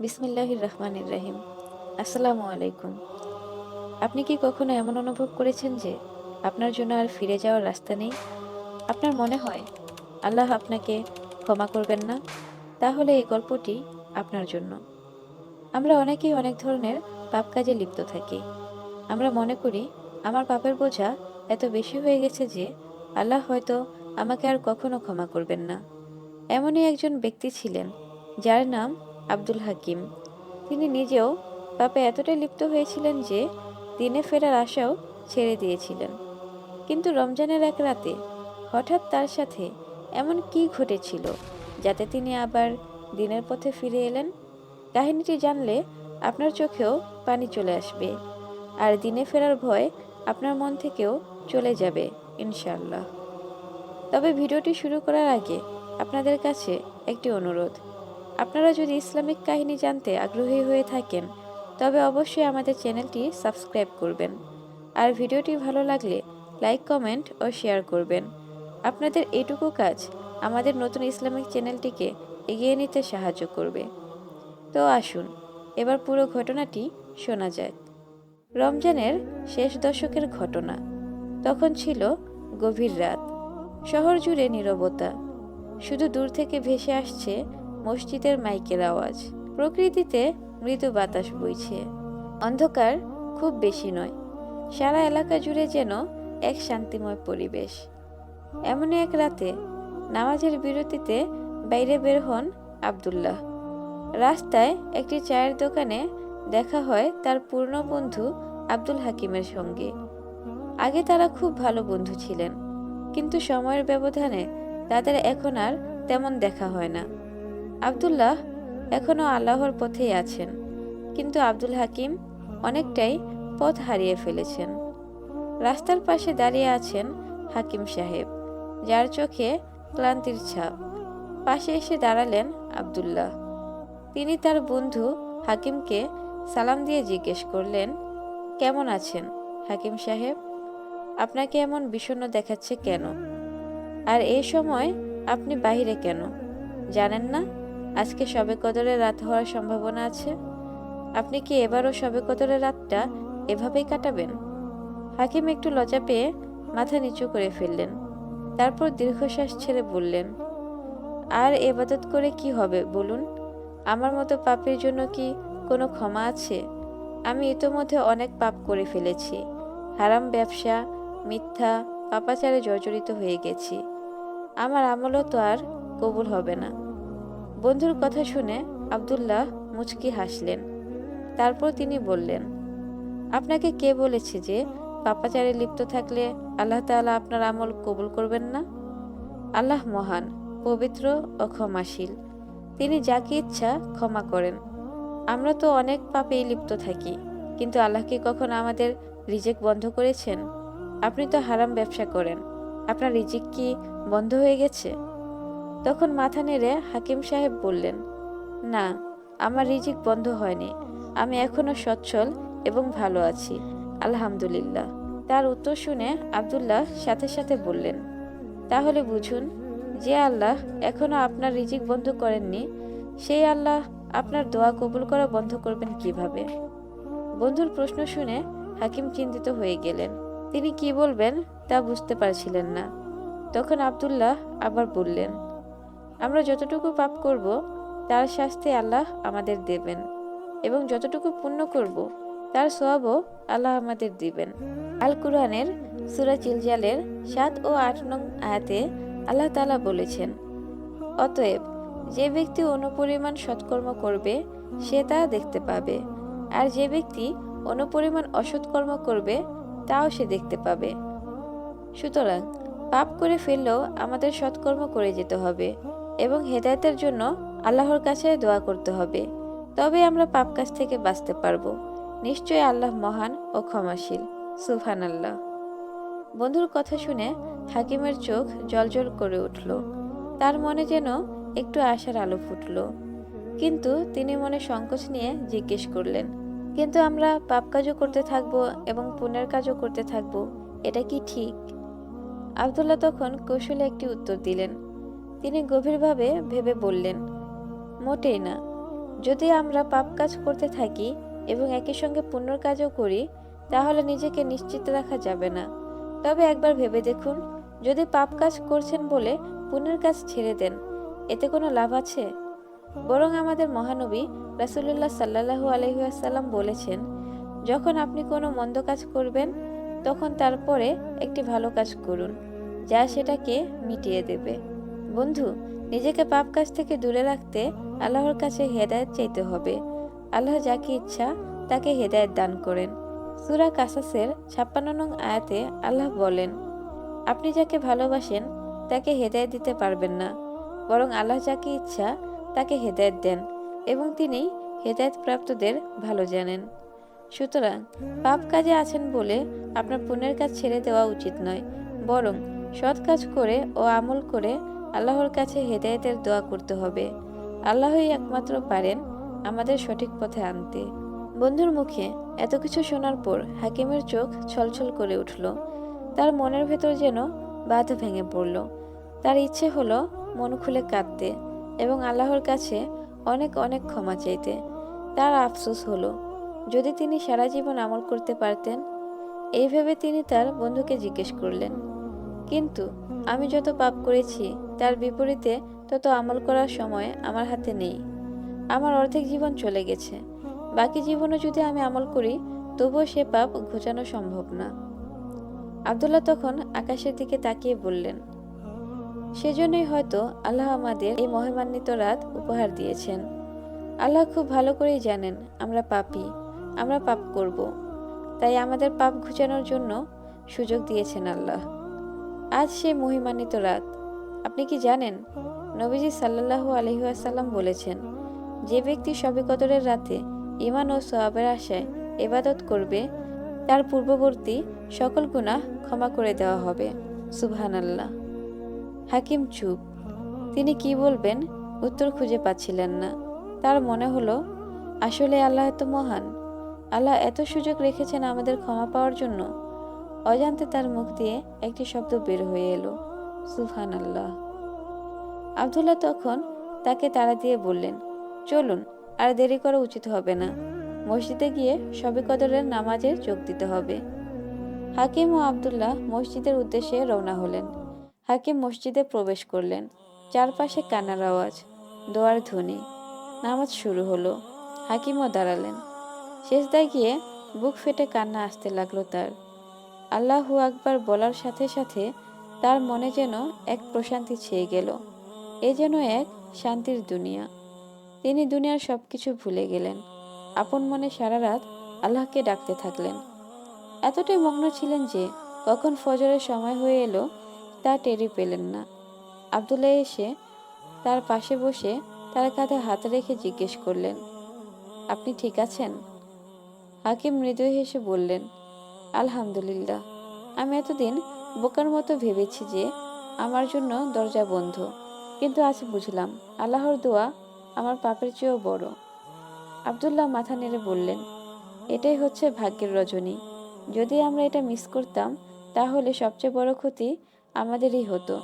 বিসমিল্লাহির রহমানির রহিম। আসসালামু আলাইকুম। আপনি কি কখনো এমন অনুভব করেছেন যে আপনার জন্য আর ফিরে যাওয়ার রাস্তা নেই? আপনার মনে হয় আল্লাহ আপনাকে ক্ষমা করবেন না? তাহলে এই গল্পটি আপনার জন্য। আমরা অনেকেই অনেক ধরনের পাপ কাজে লিপ্ত থাকি। আমরা মনে করি আমার পাপের বোঝা এত বেশি হয়ে গেছে যে আল্লাহ হয়তো আমাকে আর কখনো ক্ষমা করবেন না। এমনই একজন ব্যক্তি ছিলেন, যার নাম আব্দুল হাকিম। তিনি নিজেও পাপে এতটাই লিপ্ত হয়েছিলেন যে দিনে ফেরার আশাও ছেড়ে দিয়েছিলেন। কিন্তু রমজানের এক রাতে হঠাৎ তার সাথে এমন কি ঘটেছিল যাতে তিনি আবার দিনের পথে ফিরে এলেন? কাহিনীটি জানলে আপনার চোখেও পানি চলে আসবে আর দিনে ফেরার ভয় আপনার মন থেকেও চলে যাবে ইনশাল্লাহ তবে ভিডিওটি শুরু করার আগে আপনাদের কাছে একটি অনুরোধ। আপনারা যদি ইসলামিক কাহিনী জানতে আগ্রহী হয়ে থাকেন, তবে অবশ্যই আমাদের চ্যানেলটি সাবস্ক্রাইব করবেন। আর ভিডিওটি ভালো লাগলে লাইক, কমেন্ট ও শেয়ার করবেন। আপনাদের এইটুকু কাজ আমাদের নতুন ইসলামিক চ্যানেলটিকে এগিয়ে নিতে সাহায্য করবে। তো আসুন, এবার পুরো ঘটনাটি শোনা যাক। রমজানের শেষ দশকের ঘটনা। তখন ছিল গভীর রাত। শহর জুড়ে নীরবতা। শুধু দূর থেকে ভেসে আসছে মসজিদের মাইকের আওয়াজ। প্রকৃতিতে মৃদু বাতাস বইছে। অন্ধকার খুব বেশি নয়। সারা এলাকা জুড়ে যেন এক শান্তিময় পরিবেশ। এমনই এক রাতে নামাজের বিরতিতে বাইরে বের হন আব্দুল্লাহ। রাস্তায় একটি চায়ের দোকানে দেখা হয় তার পূর্ণ বন্ধু আব্দুল হাকিমের সঙ্গে। আগে তারা খুব ভালো বন্ধু ছিলেন, কিন্তু সময়ের ব্যবধানে তাদের এখন আর তেমন দেখা হয় না। আব্দুল্লাহ এখনও আল্লাহর পথেই আছেন, কিন্তু আব্দুল হাকিম অনেকটাই পথ হারিয়ে ফেলেছেন। রাস্তার পাশে দাঁড়িয়ে আছেন হাকিম সাহেব, যার চোখে ক্লান্তির ছাপ। পাশে এসে দাঁড়ালেন আব্দুল্লাহ। তিনি তার বন্ধু হাকিমকে সালাম দিয়ে জিজ্ঞেস করলেন, কেমন আছেন হাকিম সাহেব? আপনাকে এমন বিষণ্ণ দেখাচ্ছে কেন? আর এই সময় আপনি বাইরে কেন? জানেন না? আজকে সবে কদরের রাত হওয়ার সম্ভাবনা আছে। আপনি কি এবারও সবে কদরের রাতটা এভাবেই কাটাবেন? হাকিম একটু লজ্জা পেয়ে মাথা নিচু করে ফেললেন। তারপর দীর্ঘশ্বাস ছেড়ে বললেন, আর এবাদত করে কি হবে বলুন? আমার মতো পাপের জন্য কি কোনো ক্ষমা আছে? আমি ইতোমধ্যে অনেক পাপ করে ফেলেছি। হারাম ব্যবসা, মিথ্যা, পাপাচারে জর্জরিত হয়ে গেছি। আমার আমলও তো আর কবুল হবে না। বন্ধুর কথা শুনে আব্দুল্লাহ মুচকি হাসলেন। তারপর তিনি বললেন, আপনাকে কে বলেছে যে পাপাচারে লিপ্ত থাকলে আল্লাহ তাআলা আপনার আমল কবুল করবেন না? আল্লাহ মহান, পবিত্র ও ক্ষমাশীল। তিনি যাকে ইচ্ছা ক্ষমা করেন। আমরা তো অনেক পাপেই লিপ্ত থাকি, কিন্তু আল্লাহ কি কখন আমাদের রিজেক বন্ধ করেছেন? আপনি তো হারাম ব্যবসা করেন। আপনার রিজিক কি বন্ধ হয়ে গেছে? তখন মাথা নেড়ে হাকিম সাহেব বললেন, না, আমার রিজিক বন্ধ হয়নি। আমি এখনও সচ্ছল এবং ভালো আছি, আলহামদুলিল্লাহ। তার উত্তর শুনে আব্দুল্লাহ সাথে সাথে বললেন, তাহলে বুঝুন, যে আল্লাহ এখনও আপনার রিজিক বন্ধ করেননি, সেই আল্লাহ আপনার দোয়া কবুল করা বন্ধ করবেন কীভাবে? বন্ধুর প্রশ্ন শুনে হাকিম চিন্তিত হয়ে গেলেন। তিনি কি বলবেন তা বুঝতে পারছিলেন না। তখন আবদুল্লাহ আবার বললেন আমরা যতটুকু পাপ করব, তার শাস্তি আল্লাহ আমাদের দেবেন এবং যতটুকু পুণ্য করব, তার সওয়াবও আল্লাহ আমাদের দিবেন। আল কুরআনের সুরা চিলজালের সাত ও আট নং আয়াতে আল্লাহ তাআলা বলেছেন, অতএব যে ব্যক্তি অনুপরিমাণ সৎকর্ম করবে, সে তা দেখতে পাবে, আর যে ব্যক্তি অনুপরিমাণ অসৎকর্ম করবে, তাও সে দেখতে পাবে। সুতরাং পাপ করে ফেললেও আমাদের সৎকর্ম করে যেতে হবে। এবং হেদায়তের জন্য আল্লাহর কাছে দোয়া করতে হবে। তবে আমরা পাপ কাজ থেকে বাঁচতে পারব। নিশ্চয়ই আল্লাহ মহান ও ক্ষমাশীল। সুফান আল্লাহ বন্ধুর কথা শুনে হাকিমের চোখ জলজল করে উঠল। তার মনে যেন একটু আশার আলো ফুটল। কিন্তু তিনি মনে সংকোচ নিয়ে জিজ্ঞেস করলেন, কিন্তু আমরা পাপ কাজও করতে থাকব এবং পুণ্যের কাজও করতে থাকব, এটা কি ঠিক? আবদুল্লাহ তখন কৌশলে একটি উত্তর দিলেন তিনি গভীরভাবে ভেবে বললেন, মোটেই না। যদি আমরা পাপ কাজ করতে থাকি এবং একই সঙ্গে পুণ্যর কাজও করি, তাহলে নিজেকে নিশ্চিত রাখা যাবে না। তবে একবার ভেবে দেখুন, যদি পাপ কাজ করছেন বলে পুণ্যের কাজ ছেড়ে দেন, এতে কোনো লাভ আছে? বরং আমাদের মহানবী রাসুলুল্লাহ সাল্লাহু আলহিহাসাল্লাম বলেছেন, যখন আপনি কোনো মন্দ কাজ করবেন, তখন তারপরে একটি ভালো কাজ করুন, যা সেটাকে মিটিয়ে দেবে। বন্ধু, নিজেকে পাপ কাজ থেকে দূরে রাখতে আল্লাহর কাছে হেদায়েত চাইতে হবে। আল্লাহ যাকে ইচ্ছা, তাকে হেদায়েত দান করেন। সুরা কাসাসের ছাপ্পান্ন নং আয়াতে আল্লাহ বলেন, আপনি যাকে ভালোবাসেন, তাকে হেদায়েত দিতে পারবেন না। বরং আল্লাহ যাকে ইচ্ছা, তাকে হেদায়েত দেন এবং তিনি হেদায়েত প্রাপ্তদের ভালো জানেন। সুতরাং, পাপ কাজে আছেন বলে আপনার পুণ্যের কাজ ছেড়ে দেওয়া উচিত নয়। বরং, সৎ কাজ করে ও আমল করে আল্লাহর কাছে হেদায়েতের দোয়া করতে হবে। আল্লাহই একমাত্র পারেন আমাদের সঠিক পথে আনতে। বন্ধুর মুখে এত কিছু শোনার পর হাকিমের চোখ ছলছল করে উঠল। তার মনের ভেতর যেন বাঁধ ভেঙে পড়ল। তার ইচ্ছে হলো মন খুলে কাঁদতে এবং আল্লাহর কাছে অনেক অনেক ক্ষমা চাইতে। তার আফসোস হলো, যদি তিনি সারা জীবন আমল করতে পারতেন, এই ভেবে তিনি তার বন্ধুকে জিজ্ঞেস করলেন কিন্তু আমি যত পাপ করেছি, তার বিপরীতে তত আমল করার সময় আমার হাতে নেই। আমার অর্ধেক জীবন চলে গেছে। বাকি জীবনও যদি আমি আমল করি, তবুও সে পাপ ঘোচানো সম্ভব না। আবদুল্লাহ তখন আকাশের দিকে তাকিয়ে বললেন, সেজন্যই হয়তো আল্লাহ আমাদের এই মহিমান্বিত রাত উপহার দিয়েছেন। আল্লাহ খুব ভালো করেই জানেন আমরা পাপি, আমরা পাপ করব। তাই আমাদের পাপ ঘুচানোর জন্য সুযোগ দিয়েছেন আল্লাহ। আজ সেই মহিমান্বিত রাত। আপনি কি জানেন, নবীজি সাল্লাল্লাহু আলহিহাসাল্লাম বলেছেন, যে ব্যক্তি সবে কদরের রাতে ইমান ও সোয়াবের আশায় এবাদত করবে, তার পূর্ববর্তী সকল গুনাহ ক্ষমা করে দেওয়া হবে। সুবহান আল্লাহ হাকিম চুপ। তিনি কি বলবেন, উত্তর খুঁজে পাচ্ছিলেন না। তার মনে হলো, আসলে আল্লাহ এত মহান। আল্লাহ এত সুযোগ রেখেছেন আমাদের ক্ষমা পাওয়ার জন্য। অজান্তে তার মুখ দিয়ে একটি শব্দ বের হয়ে এলো সুফান আল্লাহ আবদুল্লাহ তখন তাকে তাড়া দিয়ে বললেন, চলুন, আর দেরি করা উচিত হবে না। মসজিদে গিয়ে সবে কদরের নামাজে যোগ দিতে হবে। হাকিম ও আবদুল্লাহ মসজিদের উদ্দেশ্যে রওনা হলেন। হাকিম মসজিদে প্রবেশ করলেন। চারপাশে কান্নার আওয়াজ, দোয়ার ধ্বনি, নামাজ শুরু হলো। হাকিমও দাঁড়ালেন। শেষদায় গিয়ে বুক ফেটে কান্না আসতে লাগল তার। আল্লাহু আকবার বলার সাথে সাথে তার মনে যেন এক প্রশান্তি ছেয়ে গেল। এ যেন এক শান্তির দুনিয়া। তিনি দুনিয়ার সব কিছু ভুলে গেলেন। আপন মনে সারা রাত আল্লাহকে ডাকতে থাকলেন। এতটাই মগ্ন ছিলেন যে কখন ফজরের সময় হয়ে এলো তা টেরি পেলেন না। আবদুল্লাহ এসে তার পাশে বসে তার কাঁধে হাত রেখে জিজ্ঞেস করলেন, আপনি ঠিক আছেন? হাকিম মৃদু হেসে বললেন আলহামদুলিল্লাহ। আমি এতদিন বোকার মতো ভেবেছি যে আমার জন্য দরজা বন্ধ। কিন্তু আজ বুঝলাম, আল্লাহর দোয়া আমার পাপের চেয়েও বড়। আবদুল্লাহ মাথা নেড়ে বললেন, এটাই হচ্ছে ভাগ্যের রজনী। যদি আমরা এটা মিস করতাম, তাহলে সবচেয়ে বড় ক্ষতি আমাদেরই হতো।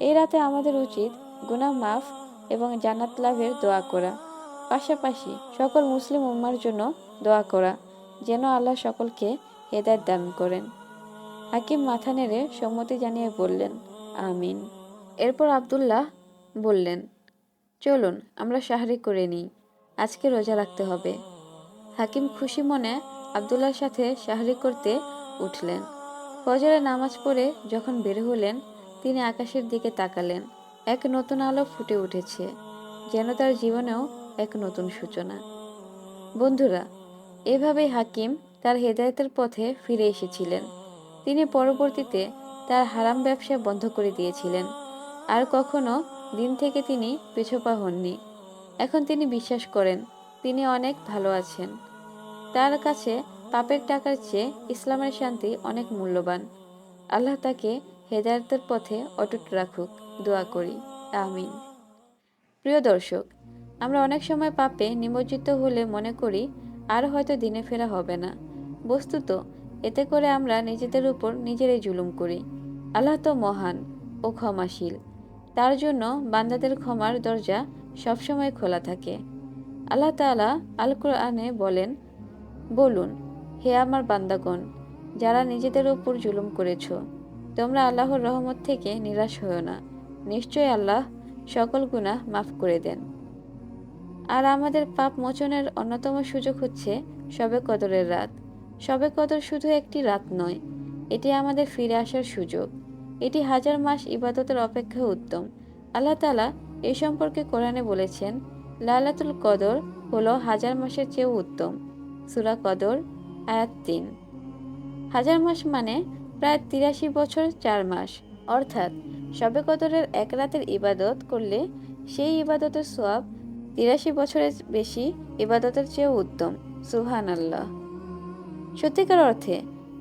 এই রাতে আমাদের উচিত গুনাহ মাফ এবং জান্নাত লাভের দোয়া করা। পাশাপাশি সকল মুসলিম উম্মার জন্য দোয়া করা, যেন আল্লাহ সকলকে হেদায়ত দান করেন। হাকিম মাথা নেড়ে সম্মতি জানিয়ে বললেন, আমিন। এরপর আবদুল্লাহ বললেন, চলুন, আমরা সাহারি করে নিই। আজকে রোজা রাখতে হবে। হাকিম খুশি মনে আবদুল্লার সাথে সাহারি করতে উঠলেন। ফজরে নামাজ পড়ে যখন বের হলেন, তিনি আকাশের দিকে তাকালেন। এক নতুন আলো ফুটে উঠেছে, যেন তার জীবনেও এক নতুন সূচনা। বন্ধুরা, এভাবেই হাকিম তার হেদায়তের পথে ফিরে এসেছিলেন। তিনি পরবর্তীতে তার হারাম ব্যবসা বন্ধ করে দিয়েছিলেন। আর কখনো দিন থেকে তিনি পিছপা হননি। এখন তিনি বিশ্বাস করেন, তিনি অনেক ভালো আছেন। তার কাছে পাপের টাকার চেয়ে ইসলামের শান্তি অনেক মূল্যবান। আল্লাহ তাকে হেদায়তের পথে অটুট রাখুক, দোয়া করি। আমিন। প্রিয় দর্শক, আমরা অনেক সময় পাপে নিমজ্জিত হলে মনে করি, আর হয়তো দিনে ফেরা হবে না। বস্তুত, এতে করে আমরা নিজেদের উপর নিজেরাই জুলুম করি। আল্লাহ তো মহান ও ক্ষমাশীল। তার জন্য বান্দাদের ক্ষমার দরজা সবসময় খোলা থাকে। আল্লাহ তাআলা আল কোরআনে বলেন, বলুন, হে আমার বান্দাগণ, যারা নিজেদের উপর জুলুম করেছ, তোমরা আল্লাহর রহমত থেকে নিরাশ হও না। নিশ্চয় আল্লাহ সকল গুনাহ মাফ করে দেন। আর আমাদের পাপ মোচনের অন্যতম সুযোগ হচ্ছে শবে কদরের রাত। শবে কদর শুধু একটি রাত নয়, এটি আমাদের ফিরে আসার সুযোগ। এটি হাজার মাস ইবাদতের অপেক্ষা উত্তম। আল্লাহ তালা এ সম্পর্কে কোরআনে বলেছেন, লালাতুল কদর হলো হাজার মাসের চেয়েও উত্তম। সুরা কদর, আয়াত তিন। হাজার মাস মানে প্রায় তিরাশি বছর চার মাস। অর্থাৎ শবে কদরের এক রাতের ইবাদত করলে সেই ইবাদতের সোয়াব তিরাশি বছরের বেশি ইবাদতের চেয়েও উত্তম। সুহান আল্লাহ সত্যিকার অর্থে,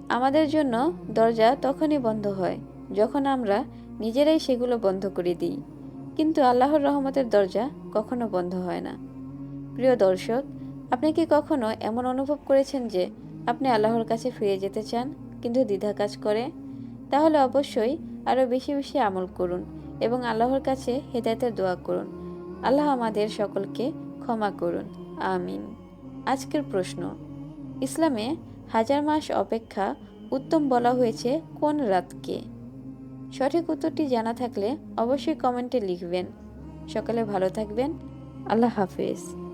আমাদের জন্য দরজা তখনই বন্ধ হয় যখন আমরা নিজেরাই সেগুলো বন্ধ করে দিই। কিন্তু আল্লাহর রহমতের দরজা কখনো বন্ধ হয় না। প্রিয় দর্শক, আপনি কি কখনো এমন অনুভব করেছেন যে আপনি আল্লাহর কাছে ফিরে যেতে চান কিন্তু দ্বিধা কাজ করে? তাহলে অবশ্যই আরও বেশি বেশি আমল করুন এবং আল্লাহর কাছে হেদায়তের দোয়া করুন। আল্লাহ আমাদের সকলকে ক্ষমা করুন। আমিন। আজকের প্রশ্ন, ইসলামে হাজার মাস অপেক্ষা উত্তম বলা হয়েছে কোন রাতকে। সঠিক উত্তরটি জানা থাকলে অবশ্যই কমেন্টে লিখবেন। সকালে ভালো থাকবেন। আল্লাহ হাফেজ।